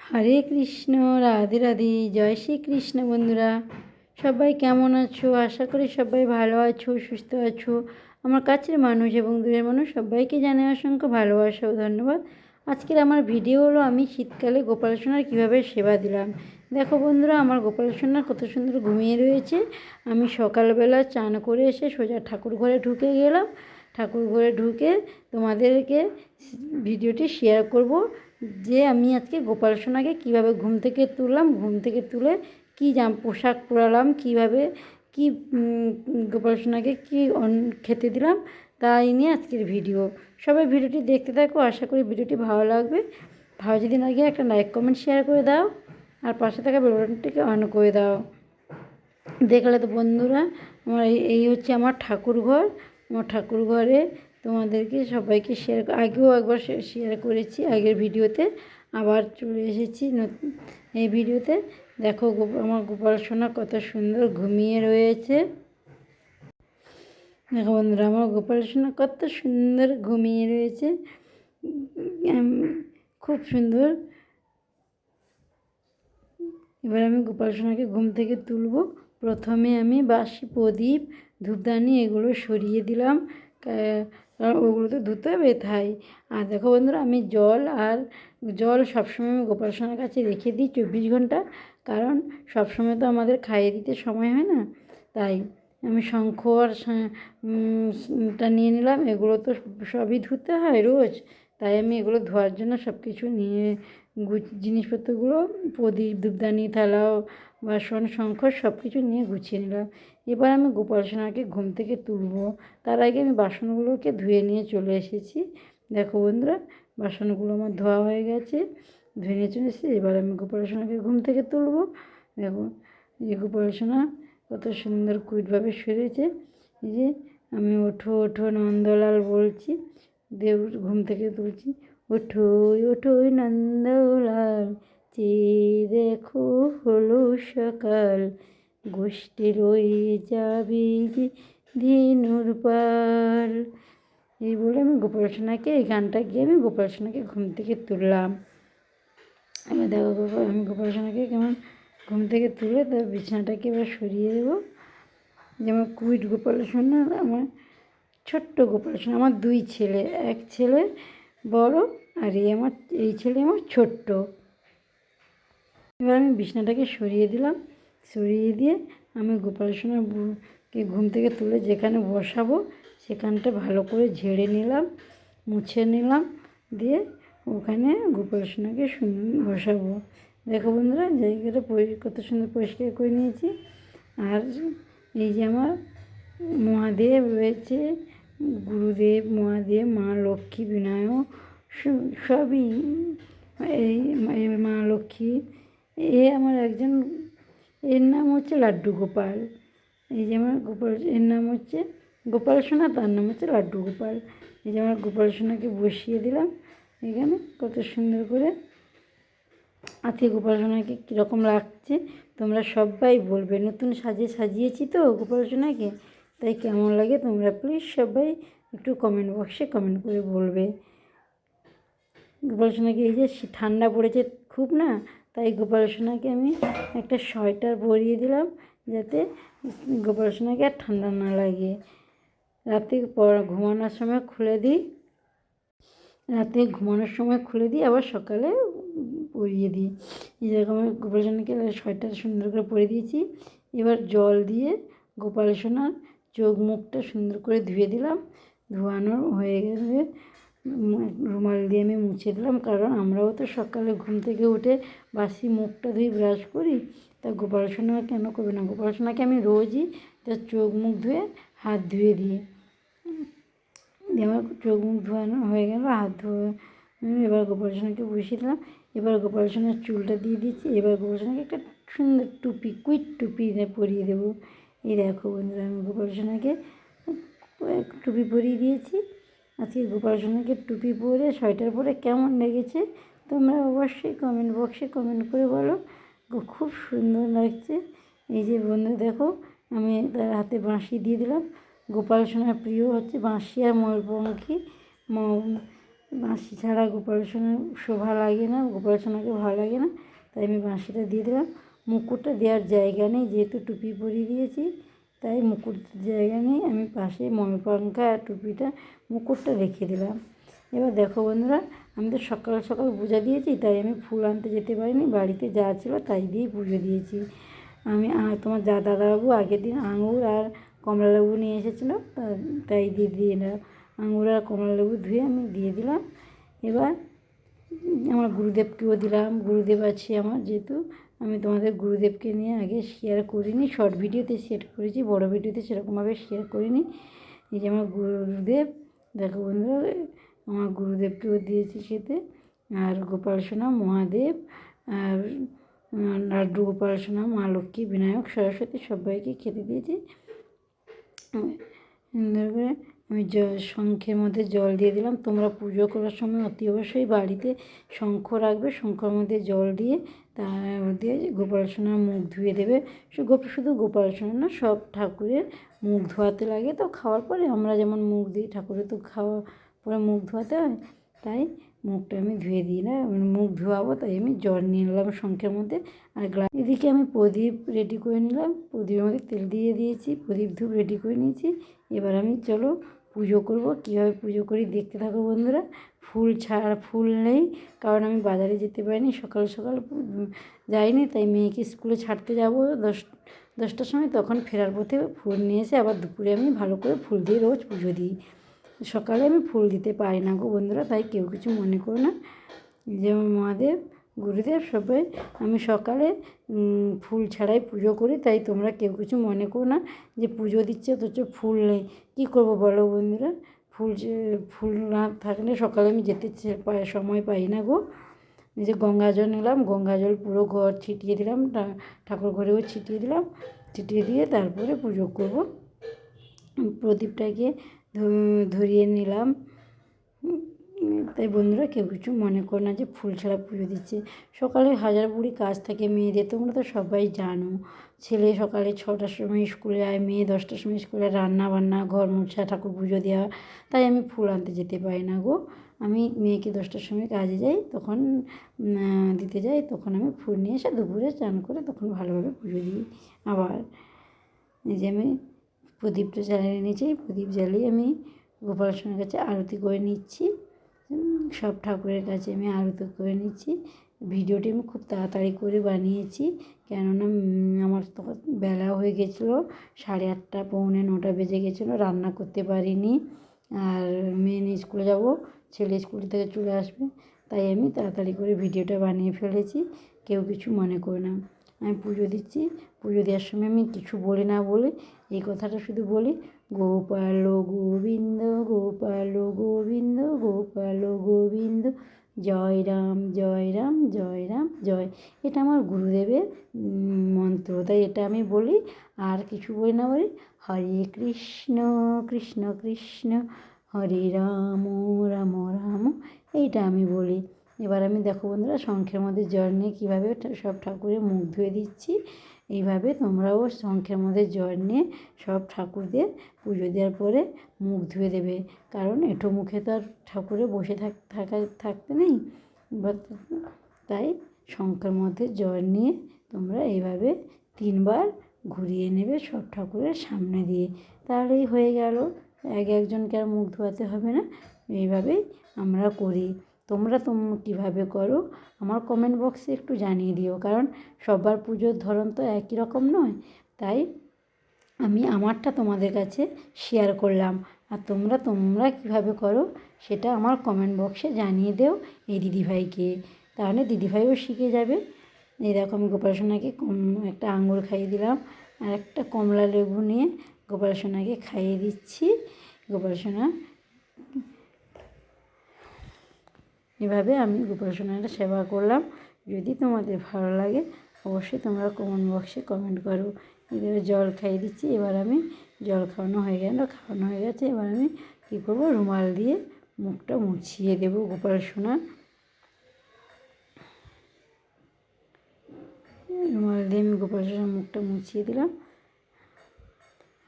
হরে কৃষ্ণ, রাধে রাধে, জয় শ্রী কৃষ্ণ বন্ধুরা। সবাই কেমন আছো? আশা করি সবাই ভালো আছো, সুস্থ আছো। আমার কাছের মানুষ এবং দূরের মানুষ সবাইকে জানাই অসংখ্য ভালোবাসা ও ধন্যবাদ। আজকের আমার ভিডিও হলো, আমি শীতকালে গোপাল সোনার কীভাবে সেবা দিলাম। দেখো বন্ধুরা, আমার গোপাল সোনা কত সুন্দর ঘুমিয়ে রয়েছে। আমি সকালবেলা চান করে এসে সোজা ঠাকুর ঘরে ঢুকে গেলাম। ঠাকুর ঘরে ঢুকে তোমাদেরকে ভিডিওটি শেয়ার করব। যে আমি আজকে গোপাল সোনাকে কীভাবে ঘুম থেকে তুললাম, ঘুম থেকে তুলে কী জাম, পোশাক পরালাম, কীভাবে কী গোপাল সোনাকে কী খেতে দিলাম, তাই নিয়ে আজকের ভিডিও। সবাই ভিডিওটি দেখতে থাকো, আশা করি ভিডিওটি ভালো লাগবে। ভালো যদি না গিয়ে একটা লাইক কমেন্ট শেয়ার করে দাও। আর পাশে থাকা বেলবটনটিকে অন করে দাও। দেখলে তো বন্ধুরা, আমার এই এই হচ্ছে আমার ঠাকুর ঘর আমার ঠাকুর ঘরে তোমাদেরকে সবাইকে শেয়ার আগেও একবার শেয়ার করেছি, আগের ভিডিওতে। আবার চলে এসেছি নতুন এই ভিডিওতে। দেখো আমার গোপাল সোনা কত সুন্দর ঘুমিয়ে রয়েছে। দেখো বন্ধুরা, আমার গোপাল সোনা কত সুন্দর ঘুমিয়ে রয়েছে। খুব সুন্দর। এবার আমি গোপাল সোনাকে ঘুম থেকে তুলব। প্রথমে আমি বাসি প্রদীপ, ধূপদানি এগুলো সরিয়ে দিলাম। কারণ ওগুলো তো ধুতে তাই আর দেখো বন্ধুরা, আমি জল আর জল সবসময় আমি গোপাল কাছে রেখে দিই চব্বিশ ঘণ্টা। কারণ সবসময় তো আমাদের খাইয়ে দিতে সময় হয় না। তাই আমি শঙ্খ আর টা নিয়ে নিলাম। এগুলো তো সবই ধুতে হয় রোজ। তাই আমি এগুলো ধোয়ার জন্য সব কিছু নিয়ে জিনিসপত্রগুলো প্রদীপ, ধূপদানি থালাও বাসন, শঙ্খ সব কিছু নিয়ে গুছিয়ে নিলাম। এবার আমি গোপাল সোনাকে ঘুম থেকে তুলবো। তার আগে আমি বাসনগুলোকে ধুয়ে নিয়ে চলে এসেছি। দেখো বন্ধুরা, বাসনগুলো আমার ধোয়া হয়ে গেছে, ধুয়ে নিয়ে চলে এসেছি। এবার আমি গোপাল সোনাকে ঘুম থেকে তুলবো। দেখো, এই গোপাল সোনা কত সুন্দর কুইটভাবে সেরেছে। যে আমি ওঠো ওঠো নন্দলাল বলছি। দেব ঘুম থেকে তুলছি। ওঠোই ওঠোই নন্দলাল চে দেখো হলো সকাল। গোষ্ঠী রয়ে যাবে যে ধেনুর পাল। এই বলে আমি গোপাল সোনাকে, এই গানটা গিয়ে আমি গোপাল সোনাকে ঘুম থেকে তুললাম। এবার দেখো গোপাল, আমি গোপাল সোনাকে কেমন ঘুম থেকে তুলে তার বিছানাটাকে এবার সরিয়ে দেবো। যেমন কুইট গোপাল সোনা, আমার ছোট্ট গোপাল আমার দুই ছেলে, এক ছেলে বড় আর এই আমার, এই ছেলে আমার ছোট্ট। এবার আমি বিছনাটাকে সরিয়ে দিলাম, সরিয়ে দিয়ে আমি গোপাল সোনার বু- কে ঘুম থেকে তুলে যেখানে বসাবো সেখানটা ভালো করে ঝেড়ে নিলাম, মুছে নিলাম, দিয়ে ওখানে গোপাল সোনাকে বসাবো। দেখো বন্ধুরা, জায়গাটা পরি- কত সুন্দর পরিষ্কার করে নিয়েছি। আর এই যে আমার মহাদেব রয়েছে, গুরুদেব, মহাদেব, মা লক্ষ্মী, বিনায়ক সবই এই মা লক্ষ্মী। এ আমার একজন, এর নাম হচ্ছে লাড্ডু গোপাল। এই যে আমার গোপাল, এর নাম হচ্ছে গোপাল সোনা, তার নাম হচ্ছে লাড্ডু গোপাল। এই যে আমার গোপাল সোনাকে বসিয়ে দিলাম, এখানে কত সুন্দর করে। আজকে গোপাল সোনাকে কীরকম লাগছে, তোমরা সবাই বলবে। নতুন সাজে সাজিয়েছি তো গোপাল সোনাকে। তাই কেমন লাগে তোমরা প্লিজ সবাই একটু কমেন্ট বক্সে কমেন্ট করে বলবে। গোপাল সোনাকে এই যে ঠান্ডা পড়েছে খুব না, তাই গোপাল সোনাকে আমি একটা সোয়েটার পরিয়ে দিলাম যাতে গোপাল সোনাকে আর ঠান্ডা না লাগে। রাতে ঘুমানোর সময় খুলে দিই। রাতে ঘুমানোর সময় খুলে দিই, আবার সকালে পরিয়ে দিই। এই যেরকম গোপাল সোনাকে সোয়েটার সুন্দর করে পরিয়ে দিয়েছি, এবার জল দিয়ে গোপাল সোনার চোখ মুখটা সুন্দর করে ধুয়ে দিলাম, ধোয়ানো হয়ে গেলে রুমাল দিয়ে আমি মুছে দিলাম, কারণ আমরাও তো সকালে ঘুম থেকে উঠে বাসি মুখটা ধুয়ে ব্রাশ করি। তা গোপাল সোনা কেন করবে না? গোপাল সোনাকে আমি রোজই তার চোখ মুখ ধুয়ে হাত ধুয়ে দিই। দিয়ে আমার চোখ মুখ ধোয়ানো হয়ে গেল, হাত ধোয়া এবার গোপাল সোনাকে বসিয়ে দিলাম। এবার গোপাল সোনার চুলটা দিয়ে দিচ্ছি, এবার গোপাল সোনাকে একটা সুন্দর টুপি, কুইট টুপি পরিয়ে দেবো। এই দেখো বন্ধুরা, আমি গোপাল সোনাকে টুপি পরিয়ে দিয়েছি। আজকে গোপাল সোনাকে টুপি পরে, সোয়েটার পরে কেমন লেগেছে তোমরা অবশ্যই কমেন্ট বক্সে কমেন্ট করে বলো। খুব সুন্দর লাগছে। এই যে বন্ধু দেখো, আমি তার হাতে বাঁশি দিয়ে দিলাম। গোপাল সোনার প্রিয় হচ্ছে বাঁশি আর ময়ূরপঙ্খী। বাঁশি ছাড়া গোপাল সোনার শোভা লাগে না গোপাল সোনাকে ভালো লাগে না, তাই আমি বাঁশিটা দিয়ে দিলাম। মুকুটটা দেওয়ার জায়গা নেই, যেহেতু টুপি পরিয়ে দিয়েছি, তাই মুকুট জায়গা নেই। আমি পাশে ময়ূরপাঙ্খা আর টুপিটা, মুকুটটা রেখে দিলাম। এবার দেখো বন্ধুরা, আমি তো সকাল সকাল পূজা দিয়েছি, তাই আমি ফুল আনতে যেতে পারিনি, বাড়িতে যা ছিল তাই দিয়েই পুজো দিয়েছি। আমি তোমার যা দাদাবাবু আগের দিন আঙুর আর কমলালেবু নিয়ে এসেছিল তাই দিয়ে দিয়ে দিলাম আঙুর আর কমলালেবু ধুয়ে আমি দিয়ে দিলাম। এবার আমার গুরুদেবকেও দিলাম, গুরুদেব আছে আমার যেহেতু আমি তোমাদের গুরুদেবকে নিয়ে আগে শেয়ার করিনি শর্ট ভিডিওতে শেয়ার করেছি, বড় ভিডিওতে সেরকমভাবে শেয়ার করিনি। এই যে আমার গুরুদেব, দেখো বন্ধুরা, আমার গুরুদেবকেও দিয়েছি খেতে, আর গোপাল সোনা মহাদেব, আর লাড্ডু গোপাল সোনা, মা লক্ষ্মী, বিনায়ক, সরস্বতী, সবাইকে খেতে দিয়েছি। সুন্দর করে আমি শঙ্খের মধ্যে জল দিয়ে দিলাম। তোমরা পুজো করার সময় অতি অবশ্যই বাড়িতে শঙ্খ রাখবে। শঙ্খর মধ্যে জল দিয়ে তার দিয়ে গোপাল সোনার মুখ ধুয়ে দেবে। শুধু গোপাল সোনা না, সব ঠাকুরের মুখ ধোয়াতে লাগে। তো খাওয়ার পরে আমরা যেমন মুখ দিই, ঠাকুরের তো খাওয়া পরে মুখ ধোয়াতে হয়, তাই মুখটা আমি ধুয়ে দিই না। মানে মুখ ধোয়াবো, তাই আমি জল নিয়ে নিলাম শঙ্খের মধ্যে। আর গ্লাস এদিকে আমি প্রদীপ রেডি করে নিলাম। প্রদীপের মধ্যে তেল দিয়ে দিয়েছি, প্রদীপ ধূপ রেডি করে নিয়েছি। এবার আমি, চলো পুজো করব, কীভাবে পুজো করি দেখতে থাকো বন্ধুরা। ফুল ছাড়া ফুল নেই, কারণ আমি বাজারে যেতে পারিনি, সকাল সকাল যাইনি, তাই মেয়েকে স্কুলে ছাড়তে যাব দশ, দশটার সময়, তখন ফেরার পথে ফুল নিয়ে এসে আবার দুপুরে আমি ভালো করে ফুল দিয়ে রোজ পুজো দিই। সকালে আমি ফুল দিতে পারি না গো বন্ধুরা, তাই কেউ কিছু মনে করো না। যেমন মহাদেব গুরুদেব সবাই আমি সকালে ফুল ছাড়াই পুজো করি, তাই তোমরা কেউ কিছু মনে করো না যে পুজো দিচ্ছে, অথচ ফুল নেই। কী করব বলো বন্ধুরা? ফুল ফুল না থাকলে সকালে আমি যেতে সময় পাই না গো। যে গঙ্গা জল নিলাম, গঙ্গা জল পুরো ঘর ছিটিয়ে দিলাম ঠাকুর ঘরেও ছিটিয়ে দিলাম, ছিটিয়ে দিয়ে তারপরে পুজো করব। প্রদীপটাকে ধরিয়ে নিলাম। তাই বন্ধুরা কেউ কিছু মনে করো না যে ফুল ছাড়া পুজো দিচ্ছে। সকালে হাজার বুড়ি কাজ থাকে মেয়েদের, তোমরা তো সবাই জানো। ছেলে সকালে ছটার সময় স্কুলে যায়, মেয়ে দশটার সময় স্কুলে রান্না বান্না ঘর মোছা, ঠাকুর পুজো দেওয়া। তাই আমি ফুল আনতে যেতে পারি না গো। আমি মেয়েকে দশটার সময় কাজে যাই, তখন দিতে যাই, তখন আমি ফুল নিয়ে এসে দুপুরে চান করে তখন ভালোভাবে পুজো দিই আবার। এই যে আমি প্রদীপটা জ্বালিয়ে নিয়েছি প্রদীপ জ্বালিয়ে আমি গোপাল সোনার কাছে আরতি করে নিচ্ছি। সব ঠাকুরের কাছে আমি আরত করে নিচ্ছি। ভিডিওটি আমি খুব তাড়াতাড়ি করে বানিয়েছি, কেননা আমার তখন বেলা হয়ে গেছিল, সাড়ে আটটা, পৌনে নটা বেজে গেছিল, রান্না করতে পারিনি। আর মেয়ে স্কুলে যাব, ছেলে স্কুল থেকে চলে আসবে, তাই আমি তাড়াতাড়ি করে ভিডিওটা বানিয়ে ফেলেছি, কেউ কিছু মনে করে না। আমি পুজো দিচ্ছি, পুজো দেওয়ার সময় আমি কিছু বলি না বলে, এই কথাটা শুধু বলি গোপাল গোবিন্দ গোপাল গোবিন্দ গোপাল গোবিন্দ জয় রাম জয় রাম জয় রাম, জয়। এটা আমার গুরুদেবের মন্ত্র। তাই এটা আমি বলি, আর কিছু বলি না বলি, হরে কৃষ্ণ কৃষ্ণ কৃষ্ণ, হরে রাম রাম রাম। এইটা আমি বলি। এবার আমি দেখো বন্ধুরা, শঙ্খের মধ্যে জল নিয়ে কীভাবে সব ঠাকুরের মুখ ধুয়ে দিচ্ছি। এইভাবে তোমরাও শঙ্খের মধ্যে জল নিয়ে সব ঠাকুরদের পুজো দেওয়ার পরে মুখ ধুয়ে দেবে। কারণ এঁঠো মুখে তো আর ঠাকুরে বসে থাক, থাকা, থাকতে নেই। তাই শঙ্খের মধ্যে জল নিয়ে তোমরা এইভাবে তিনবার ঘুরিয়ে নেবে সব ঠাকুরের সামনে দিয়ে। তাহলেই হয়ে গেল। এক একজনকে আর মুখ ধোয়াতে হবে না। এইভাবেই আমরা করি। তোমরা তোম কীভাবে করো, আমার কমেন্ট বক্সে একটু জানিয়ে দিও। কারণ সবার পুজোর ধরন তো একই রকম নয়, তাই আমি আমারটা তোমাদের কাছে শেয়ার করলাম। আর তোমরা তোমরা কীভাবে করো, সেটা আমার কমেন্ট বক্সে জানিয়ে দেও এই দিদিভাইকে। তাহলে দিদিভাইও শিখে যাবে। এই দেখো, আমি গোপাল সোনাকে একটা আঙুর খাইয়ে দিলাম। আর একটা কমলা লেবু নিয়ে গোপাল সোনাকে খাইয়ে দিচ্ছি। গোপাল সোনা এভাবে আমি গোপাল সোনার সেবা করলাম। যদি তোমাদের ভালো লাগে, অবশ্যই তোমরা কমেন্ট বক্সে কমেন্ট করো। এদের জল খাইয়ে দিচ্ছি, এবার আমি জল খাওয়ানো হয়ে গেল, খাওয়ানো হয়ে গেছে, এবার আমি কী করব, রুমাল দিয়ে মুখটা মুছিয়ে দেবো গোপাল সোনার রুমাল দিয়ে আমি গোপাল সোনার মুখটা মুছিয়ে দিলাম।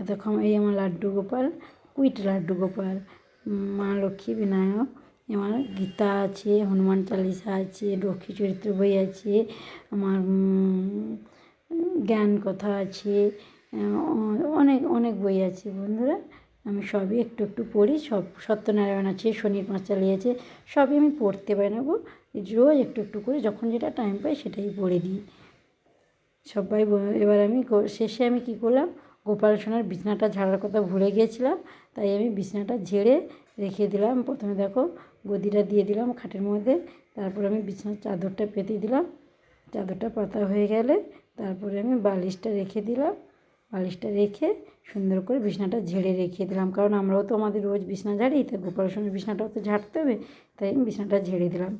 এতক্ষণ এই আমার লাড্ডু গোপাল, কুইট লাড্ডু গোপাল, মা লক্ষ্মী বিনায়ক। আমার গীতা আছে, হনুমান চালিসা আছে, লক্ষ্মী চরিত্র বই আছে, আমার জ্ঞান কথা আছে অনেক অনেক বই আছে বন্ধুরা। আমি সবই একটু একটু পড়ি, সব সত্যনারায়ণ আছে শনির পাঁচালি আছে সবই আমি পড়তে পারি না গো। রোজ একটু একটু করে যখন যেটা টাইম পাই সেটাই পড়ে দিই। সবাই এবার আমি শেষে আমি কি করলাম, গোপাল সোনার বিছনাটা ঝাড়ার কথা ভুলে গিয়েছিলাম, তাই আমি বিছনাটা ঝেড়ে রেখে দিলাম। প্রথমে দেখো গদিটা দিয়ে দিলাম খাটের মধ্যে। তারপর আমি বিছানার চাদরটা পেতে দিলাম। চাদরটা পাতা হয়ে গেলে তারপরে আমি বালিশটা রেখে দিলাম। বালিশটা রেখে সুন্দর করে বিছনাটা ঝেড়ে রেখে দিলাম। কারণ আমরাও তো আমাদের রোজ বিছনা ঝাড়ি, তাই গোপাল সোনার বিছনাটাও তো ঝাড়তে হবে, তাই আমি বিছনাটা ঝেড়ে দিলাম।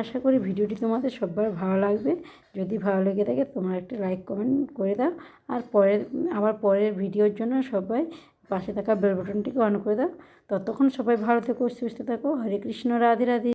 আশা করি ভিডিওটি তোমাদের সবার ভালো লাগবে। যদি ভালো লেগে থাকে তোমরা একটা লাইক, কমেন্ট করে দাও। আর পরের, আবার পরের ভিডিওর জন্য সবাই পাশে থাকা বেল বাটনটিকে অন করে দাও। ততক্ষণ সবাই ভালো থেকো, সুস্থ থাকো। হরে কৃষ্ণ, রাধে রাধে।